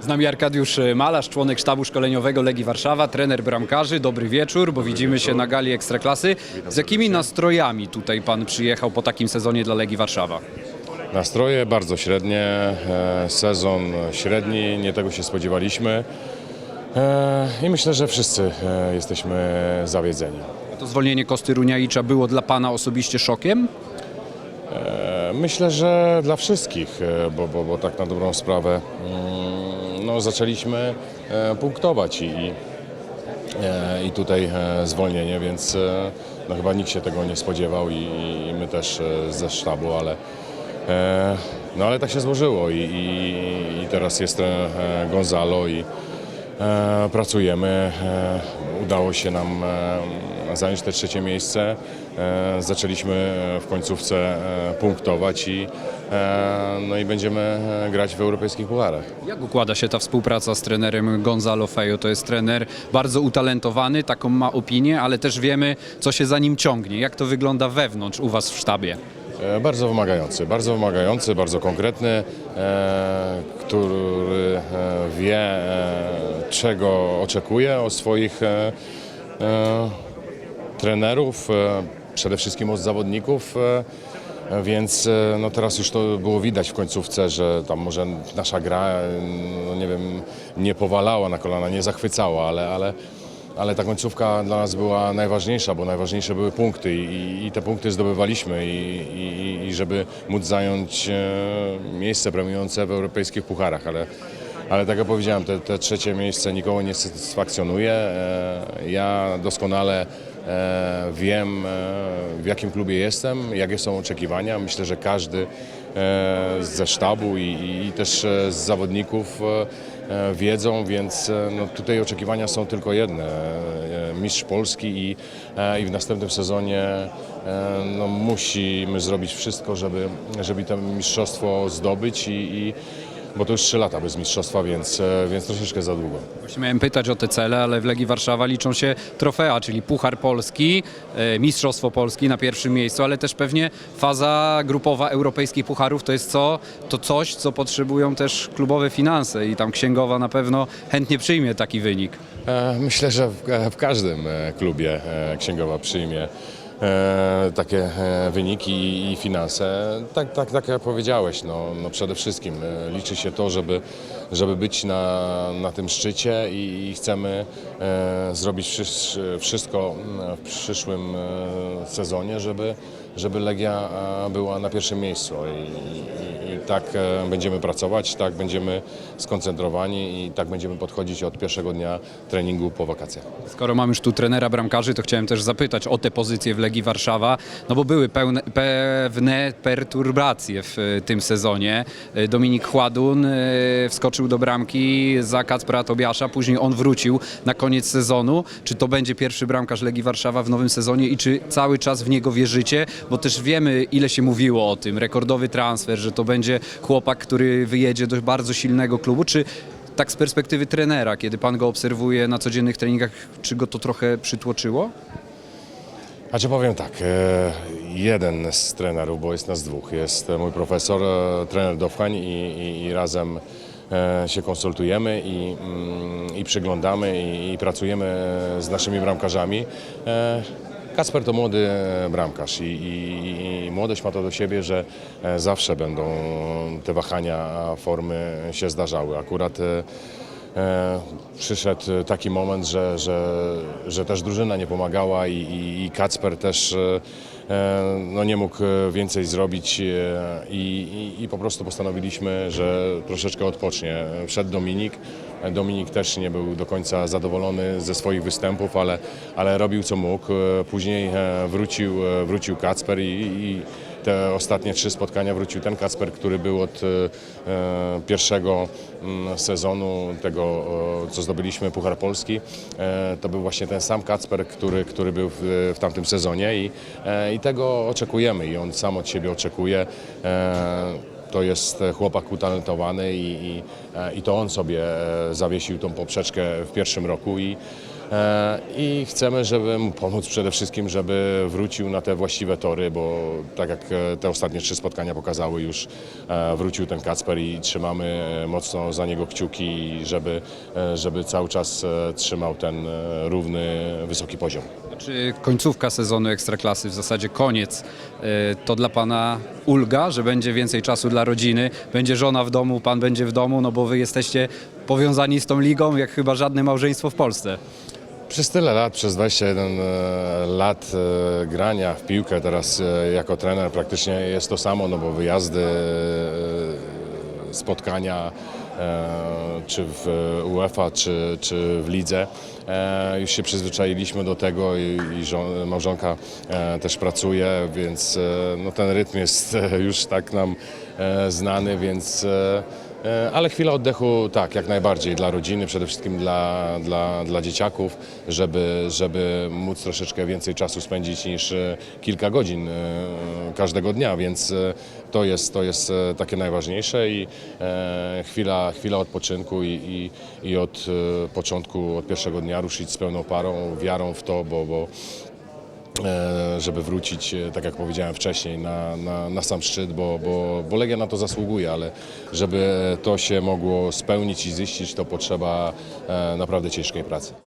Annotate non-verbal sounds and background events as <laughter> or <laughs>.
Z nami Arkadiusz Malarz, członek sztabu szkoleniowego Legii Warszawa, trener bramkarzy. Dobry wieczór, bo widzimy się na gali Ekstraklasy. Z jakimi nastrojami tutaj pan przyjechał po takim sezonie dla Legii Warszawa? Nastroje bardzo średnie, e, sezon średni, nie tego się spodziewaliśmy E, i myślę, że wszyscy e, jesteśmy zawiedzeni. To zwolnienie Kosty Runiaicza było dla pana osobiście szokiem? Myślę, że dla wszystkich, e, bo, bo, bo tak na dobrą sprawę mm, no, zaczęliśmy e, punktować i, i, e, tutaj e, zwolnienie, więc no, chyba nikt się tego nie spodziewał i, i my też ze sztabu, ale no ale tak się złożyło i, i, i teraz jest Gonzalo i pracujemy. E, udało się nam e, zająć te trzecie miejsce. E, zaczęliśmy w końcówce e, punktować i, e, no i będziemy e, grać w europejskich pucharach. Jak układa się ta współpraca z trenerem Gonzalo Fejo? To jest trener bardzo utalentowany, taką ma opinię, ale też wiemy, co się za nim ciągnie. Jak to wygląda wewnątrz u was w sztabie? E, Bardzo wymagający, bardzo wymagający, bardzo konkretny, e, który e, wie, czego oczekuje od swoich trenerów, przede wszystkim od zawodników. Więc no teraz już to było widać w końcówce, że tam może nasza gra, no nie wiem, nie powalała na kolana, nie zachwycała, ale, ale, ale ta końcówka dla nas była najważniejsza, bo najważniejsze były punkty i, i- te punkty zdobywaliśmy i, i, i żeby móc zająć e, miejsce premiujące w europejskich pucharach, ale, ale tak jak powiedziałem, te, te trzecie miejsce nikogo nie satysfakcjonuje. E, Ja doskonale e, wiem, w jakim klubie jestem, jakie są oczekiwania. Myślę, że każdy ze sztabu i, i, też e, z zawodników e, e, wiedzą, więc e, no, tutaj oczekiwania są tylko jedne. E, Mistrz Polski i, e, i w następnym sezonie e, no, musimy zrobić wszystko, żeby, żeby to mistrzostwo zdobyć i, i bo to już trzy lata bez mistrzostwa, więc, e, więc troszeczkę za długo. Właśnie miałem pytać o te cele, ale w Legii Warszawa liczą się trofea, czyli Puchar Polski, e, Mistrzostwo Polski na pierwszym miejscu, ale też pewnie faza grupowa europejskich pucharów to jest co? To coś, co potrzebują też klubowe finanse i tam księgowa na pewno chętnie przyjmie taki wynik. E, Myślę, że w, w każdym klubie księgowa przyjmie e, takie e, wyniki i- finanse. Tak, tak, tak jak powiedziałeś, no, no przede wszystkim e, liczy się to, żeby, żeby być na, na tym szczycie i, i chcemy e, zrobić wszy- wszystko mm, w przyszłym e, sezonie, żeby, żeby Legia e, była na pierwszym miejscu. I, i, i tak e, będziemy pracować, tak będziemy skoncentrowani i tak będziemy podchodzić od pierwszego dnia treningu po wakacjach. Skoro mam już tu trenera bramkarzy, to chciałem też zapytać o te pozycje w Legii Warszawa, no bo były pełne, pewne perturbacje w e, tym sezonie. Dominik Chładun wskoczył do bramki za Kacpra Tobiasza, później on wrócił na koniec sezonu. Czy to będzie pierwszy bramkarz Legii Warszawa w nowym sezonie i czy cały czas w niego wierzycie? Bo też wiemy, ile się mówiło o tym, rekordowy transfer, że to będzie chłopak, który wyjedzie do bardzo silnego klubu, czy tak z perspektywy trenera, kiedy pan go obserwuje na codziennych treningach, czy go to trochę przytłoczyło? A czy powiem tak, e, jeden z trenerów, bo jest nas dwóch, jest mój profesor, e, trener Dowchań i, i, i razem e, się konsultujemy i, mm, i przyglądamy i, i pracujemy z naszymi bramkarzami. Kasper to młody e, bramkarz i, i, i młodość ma to do siebie, że e, zawsze będą te wahania formy się zdarzały. Akurat e, E, przyszedł taki moment, że, że, że też drużyna nie pomagała i, i, i Kacper też no nie mógł więcej zrobić e, i, i, i po prostu postanowiliśmy, że troszeczkę odpocznie. Wszedł Dominik. Dominik też nie był do końca zadowolony ze swoich występów, ale, ale robił co mógł. E, Później e, wrócił, e, wrócił Kacper i, i te ostatnie trzy spotkania wrócił ten Kacper, który był od e, e, pierwszego mm, sezonu tego, co zdobyliśmy Puchar Polski. E, to był właśnie ten sam Kacper, który, który był w, w tamtym sezonie i, i tego oczekujemy i on sam od siebie oczekuje. To jest chłopak utalentowany i, i, i to on sobie zawiesił tą poprzeczkę w pierwszym roku i I chcemy, żeby mu pomóc przede wszystkim, żeby wrócił na te właściwe tory, bo tak jak e, te ostatnie trzy spotkania pokazały, już e, wrócił ten Kacper i trzymamy e, mocno za niego kciuki, żeby, e, żeby cały czas e, trzymał ten e, równy, wysoki poziom. Czy końcówka sezonu Ekstraklasy, w zasadzie koniec, to dla Pana ulga, że będzie więcej czasu dla rodziny, będzie żona w domu, Pan będzie w domu, no bo Wy jesteście powiązani z tą ligą, jak chyba żadne małżeństwo w Polsce. Przez tyle lat, przez 21 e, lat e, grania w piłkę, teraz e, jako trener praktycznie jest to samo, no bo wyjazdy, spotkania, czy w UEFA, czy, czy w lidze. Już się przyzwyczailiśmy do tego i, i żon, małżonka też pracuje, więc no, ten rytm jest <laughs> już tak nam znany, więc Ale chwila oddechu, tak, jak najbardziej dla rodziny, przede wszystkim dla, dla, dla dzieciaków, żeby, żeby móc troszeczkę więcej czasu spędzić niż e, kilka godzin e, każdego dnia, więc e, to jest, to jest e, takie najważniejsze i e, chwila, chwila odpoczynku i, i, i od e, początku, od pierwszego dnia ruszyć z pełną parą, wiarą w to, bo, bo e, żeby wrócić, e, tak jak powiedziałem wcześniej, na, na, na sam szczyt, bo, bo, bo Legia na to zasługuje, ale żeby to się mogło spełnić i ziścić, to potrzeba e, naprawdę ciężkiej pracy.